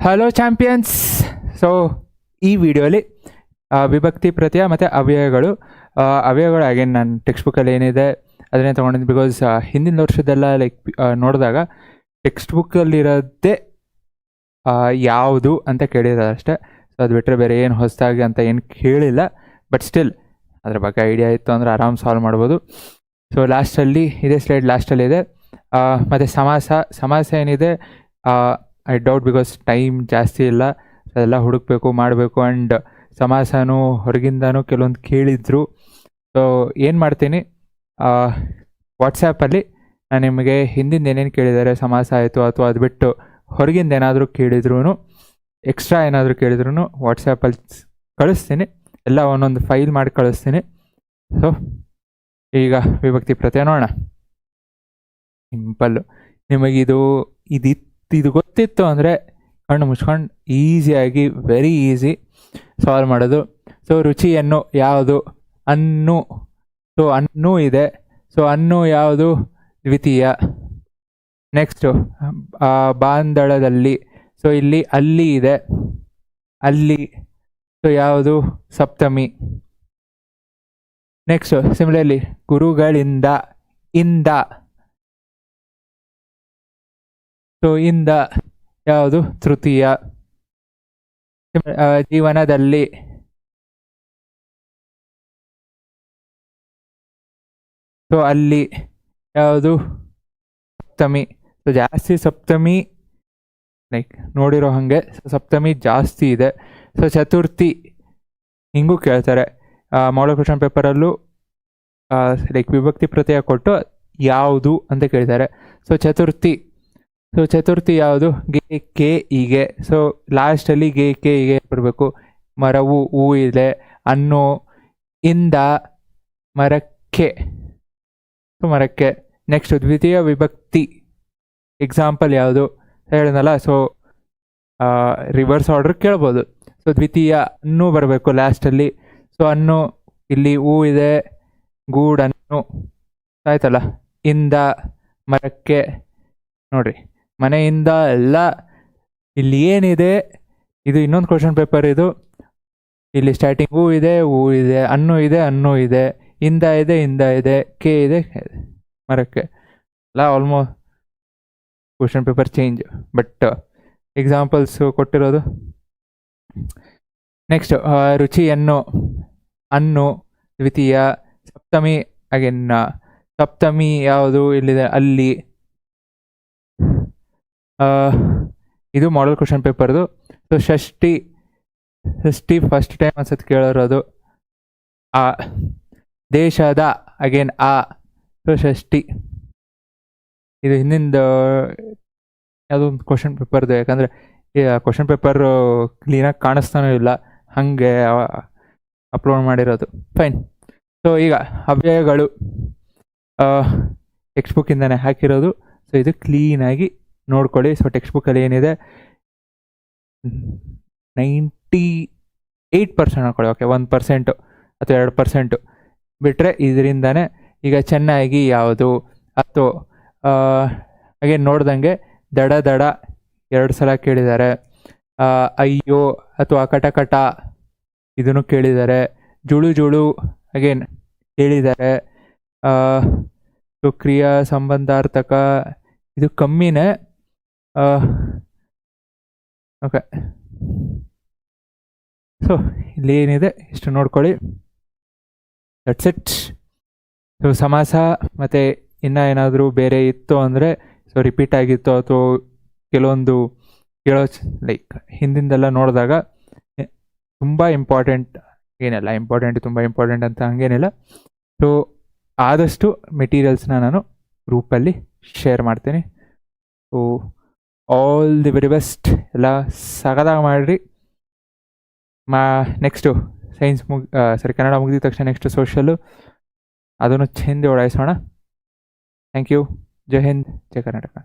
Hello champions so ಈ ವಿಡಿಯೋಲಿ ವಿಭಕ್ತಿ, ಪ್ರತ್ಯಯ ಮತ್ತು ಅವ್ಯಯಗಳು ಅವ್ಯಯಗಳು ಆಗೇನು ನಾನು ಟೆಕ್ಸ್ಟ್ ಬುಕ್ಕಲ್ಲಿ ಏನಿದೆ, ಅದನ್ನೇ ತೊಗೊಂಡಿದ್ದು ಬಿಕಾಸ್ ಹಿಂದಿನ ವರ್ಷದೆಲ್ಲ ಲೈಕ್ ನೋಡಿದಾಗ ಟೆಕ್ಸ್ಟ್ ಬುಕ್ಕಲ್ಲಿರೋದೇ ಯಾವುದು ಅಂತ ಕೇಳಿದ್ದಾರೆ ಅಷ್ಟೇ. ಸೊ ಅದು ಬಿಟ್ಟರೆ ಬೇರೆ ಏನು ಹೊಸದಾಗಿ ಅಂತ ಏನು ಕೇಳಿಲ್ಲ. ಬಟ್ ಸ್ಟಿಲ್ ಅದ್ರ ಬಗ್ಗೆ ಐಡಿಯಾ ಇತ್ತು ಅಂದರೆ ಆರಾಮ್ ಸಾಲ್ವ್ ಮಾಡ್ಬೋದು. ಸೊ ಲಾಸ್ಟಲ್ಲಿ ಇದೇ ಸ್ಲೈಡ್ ಲಾಸ್ಟಲ್ಲಿದೆ ಮತ್ತು ಸಮಾಸ ಸಮಾಸ ಏನಿದೆ ಐ ಡೌಟ್ ಬಿಕಾಸ್ ಟೈಮ್ ಜಾಸ್ತಿ ಇಲ್ಲ. ಅದೆಲ್ಲ ಹುಡುಕಬೇಕು, ಮಾಡಬೇಕು ಆ್ಯಂಡ್ ಸಮಾಸನೂ ಹೊರಗಿಂದನೂ ಕೆಲವೊಂದು ಕೇಳಿದ್ರು. ಸೊ ಏನು ಮಾಡ್ತೀನಿ? ವಾಟ್ಸಪ್ಪಲ್ಲಿ ನಾನು ನಿಮಗೆ ಹಿಂದಿಂದ ಏನೇನು ಕೇಳಿದ್ದಾರೆ, ಸಮಾಸ ಆಯಿತು ಅಥವಾ ಅದು ಬಿಟ್ಟು ಹೊರಗಿಂದ ಏನಾದರೂ ಕೇಳಿದ್ರು ಎಕ್ಸ್ಟ್ರಾ ಏನಾದರೂ ಕೇಳಿದ್ರು ವಾಟ್ಸಪ್ಪಲ್ಲಿ ಕಳಿಸ್ತೀನಿ. ಎಲ್ಲ ಒಂದೊಂದು ಫೈಲ್ ಮಾಡಿ ಕಳಿಸ್ತೀನಿ. ಸೊ ಈಗ ವಿಭಕ್ತಿ ಪ್ರತ್ಯಯ ನೋಡೋಣ. ಸಿಂಪಲ್ಲು ನಿಮಗಿದು ಇದಿತ್ತು. ಇದು ಗೊತ್ತಿತ್ತು ಅಂದರೆ ಕಣ್ಣು ಮುಚ್ಕೊಂಡು ಈಸಿಯಾಗಿ ವೆರಿ ಈಸಿ ಸಾಲ್ವ್ ಮಾಡೋದು. ಸೊ ರುಚಿಯನ್ನು ಯಾವುದು? ಅನ್ನು ಸೊ ಅನ್ನು ಇದೆ. ಸೊ ಅನ್ನು ಯಾವುದು? ದ್ವಿತೀಯ. ನೆಕ್ಸ್ಟು ಬಾಂದಳದಲ್ಲಿ. ಸೊ ಇಲ್ಲಿ ಅಲ್ಲಿ ಇದೆ. ಅಲ್ಲಿ. ಸೊ ಯಾವುದು? ಸಪ್ತಮಿ. ನೆಕ್ಸ್ಟು ಸಿಮಿಲರ್ಲಿ ಗುರುಗಳಿಂದ, ಇಂದ. ಸೊ ಇಂದ ಯಾವುದು ತೃತೀಯ? ಜೀವನದಲ್ಲಿ ಸೊ, ಅಲ್ಲಿ ಯಾವುದು ಸಪ್ತಮಿ? ಸೊ, ಜಾಸ್ತಿ ಸಪ್ತಮಿ, ಲೈಕ್ ನೋಡಿರೋ ಹಾಗೆ ಸಪ್ತಮಿ ಜಾಸ್ತಿ ಇದೆ. ಸೊ, ಚತುರ್ಥಿ ಹಿಂಗೂ ಕೇಳ್ತಾರೆ. ಮಾಡಲ್ ಕ್ವಶನ್ ಪೇಪರಲ್ಲೂ ಲೈಕ್ ವಿಭಕ್ತಿ ಪ್ರತ್ಯಯ ಕೊಟ್ಟು ಯಾವುದು ಅಂತ ಕೇಳ್ತಾರೆ. ಸೊ, ಚತುರ್ಥಿ ಸೊ ಚತುರ್ಥಿ ಯಾವುದು? ಗೆ, ಕೆ ಹೀಗೆ ಸೊ ಲಾಸ್ಟಲ್ಲಿ ಗೆ, ಕೆ ಹೀಗೆ ಬರಬೇಕು. ಮರವು ಹೂ ಇದೆ. ಅನ್ನು, ಇಂದ, ಮರಕ್ಕೆ. ಸೊ ಮರಕ್ಕೆ. ನೆಕ್ಸ್ಟ್ ದ್ವಿತೀಯ ವಿಭಕ್ತಿ. ಎಕ್ಸಾಂಪಲ್ ಯಾವುದು? ಹೇಳಿದ್ನಲ್ಲ ಸೊ ರಿವರ್ಸ್ ಆರ್ಡರ್ ಕೇಳ್ಬೋದು. ಸೊ ದ್ವಿತೀಯ ಅನ್ನು ಬರಬೇಕು ಲಾಸ್ಟಲ್ಲಿ ಸೊ ಅನ್ನು, ಇಲ್ಲಿ ಹೂ ಇದೆ. ಗೂಡನ್ನು. ಆಯ್ತಲ್ಲ? ಇಂದ, ಮರಕ್ಕೆ. ನೋಡ್ರಿ. ಮನೆಯಿಂದ ಎಲ್ಲ ಇಲ್ಲಿ ಏನಿದೆ, ಇದು ಇನ್ನೊಂದು ಕ್ವಶನ್ ಪೇಪರ್ ಇದು. ಇಲ್ಲಿ ಸ್ಟಾರ್ಟಿಂಗ್ ಹೂ ಇದೆ ಹೂ ಇದೆ ಹಣ್ಣು ಇದೆ ಹಣ್ಣು ಇದೆ, ಇಂದ ಇದೆ ಇಂದ ಇದೆ, ಕೆ ಇದೆ ಮರಕ್ಕೆ. ಎಲ್ಲ almost question paper change but examples ಕೊಟ್ಟಿರೋದು. ನೆಕ್ಸ್ಟ್ ರುಚಿಯನ್ನು ಹಣ್ಣು ದ್ವಿತೀಯ, ಸಪ್ತಮಿ ಅಗೇನ್ ಸಪ್ತಮಿ ಯಾವುದು ಇಲ್ಲಿದೆ, ಅಲ್ಲಿ. ಇದು ಮಾಡಲ್ ಕ್ವಶನ್ ಪೇಪರ್ದು ಸೊ ಷಷ್ಠಿ ಷಷ್ಠಿ ಫಸ್ಟ್ ಟೈಮ್ ಅನ್ಸತ್ ಕೇಳಿರೋದು ಆ, ದೇಶದ ಅಗೇನ್ ಆ. ಸೊ ಷಷ್ಠಿ ಇದು ಹಿಂದಿಂದ, ಯಾವುದೋ ಒಂದು ಕ್ವಶನ್ ಪೇಪರ್ದು ಯಾಕಂದರೆ ಕ್ವಶನ್ ಪೇಪರ್ ಕ್ಲೀನಾಗಿ ಕಾಣಿಸ್ತಾನೂ ಇಲ್ಲ. ಹಾಗೆ ಅಪ್ಲೋಡ್ ಮಾಡಿರೋದು. ಫೈನ್ ಸೊ ಈಗ ಅವ್ಯಯಗಳು ಟೆಕ್ಸ್ಟ್ ಬುಕ್ಕಿಂದನೇ ಹಾಕಿರೋದು. ಸೊ ಇದು ಕ್ಲೀನಾಗಿ ನೋಡ್ಕೊಳ್ಳಿ. ಸೊ ಟೆಕ್ಸ್ಟ್ ಬುಕ್ಕಲ್ಲಿ ಏನಿದೆ? ನೈಂಟಿ ಏಯ್ಟ್ ಪರ್ಸೆಂಟ್ ಹಾಕೊಳ್ಳಿ ಓಕೆ ಒಂದು ಪರ್ಸೆಂಟು ಅಥವಾ ಎರಡು ಪರ್ಸೆಂಟು ಬಿಟ್ಟರೆ ಇದರಿಂದನೇ ಈಗ ಚೆನ್ನಾಗಿ ಯಾವುದು? ಅಥವಾ ಹಾಗೆ ನೋಡ್ದಂಗೆ ದಡ ದಡ ಎರಡು ಸಲ ಕೇಳಿದ್ದಾರೆ. ಅಯ್ಯೋ, ಅಥವಾ ಕಟಕಟ ಇದನ್ನು ಕೇಳಿದ್ದಾರೆ. ಜುಳು ಜುಳು ಅಗೇನ್ ಹೇಳಿದ್ದಾರೆ. ಕ್ರಿಯಾ ಸಂಬಂಧಾರ್ಥಕ ಇದು ಕಮ್ಮಿನೇ. ಓಕೆ ಸೊ ಇಲ್ಲಿ ಏನಿದೆ ಇಷ್ಟು ನೋಡ್ಕೊಳ್ಳಿ. ದಟ್ಸ್ ಇಟ್ ಸೊ ಸಮಾಸ, ಮತ್ತು ಇನ್ನೂ ಏನಾದರೂ ಬೇರೆ ಇತ್ತು ಅಂದರೆ ಸೊ ರಿಪೀಟ್ ಆಗಿತ್ತು ಅಥವಾ ಕೆಲವೊಂದು ಕೇಳೋ ಲೈಕ್ ಹಿಂದಿಂದೆಲ್ಲ ನೋಡಿದಾಗ ತುಂಬ ಇಂಪಾರ್ಟೆಂಟ್ ಏನಿಲ್ಲ ಇಂಪಾರ್ಟೆಂಟ್ ತುಂಬ ಇಂಪಾರ್ಟೆಂಟ್ ಅಂತ ಹಂಗೇನಿಲ್ಲ. ಸೊ ಆದಷ್ಟು ಮೆಟೀರಿಯಲ್ಸ್ನ ನಾನು ಗ್ರೂಪಲ್ಲಿ ಶೇರ್ ಮಾಡ್ತೀನಿ. So all the very best ಎಲ್ಲ ಸಗದಾಗ ಮಾಡಿರಿ ಮಾ ನೆಕ್ಸ್ಟು ಸೈನ್ಸ್ ಮುಗ್ ಸರಿ ಕನ್ನಡ ಮುಗಿದ ತಕ್ಷಣ ನೆಕ್ಸ್ಟ್ ಸೋಷಲ್ಲು ಅದನ್ನು ಚೆಂದ ಓಡಾಯಿಸೋಣ ಥ್ಯಾಂಕ್ ಯು ಜೈ ಹಿಂದ್ ಜೈ ಕರ್ನಾಟಕ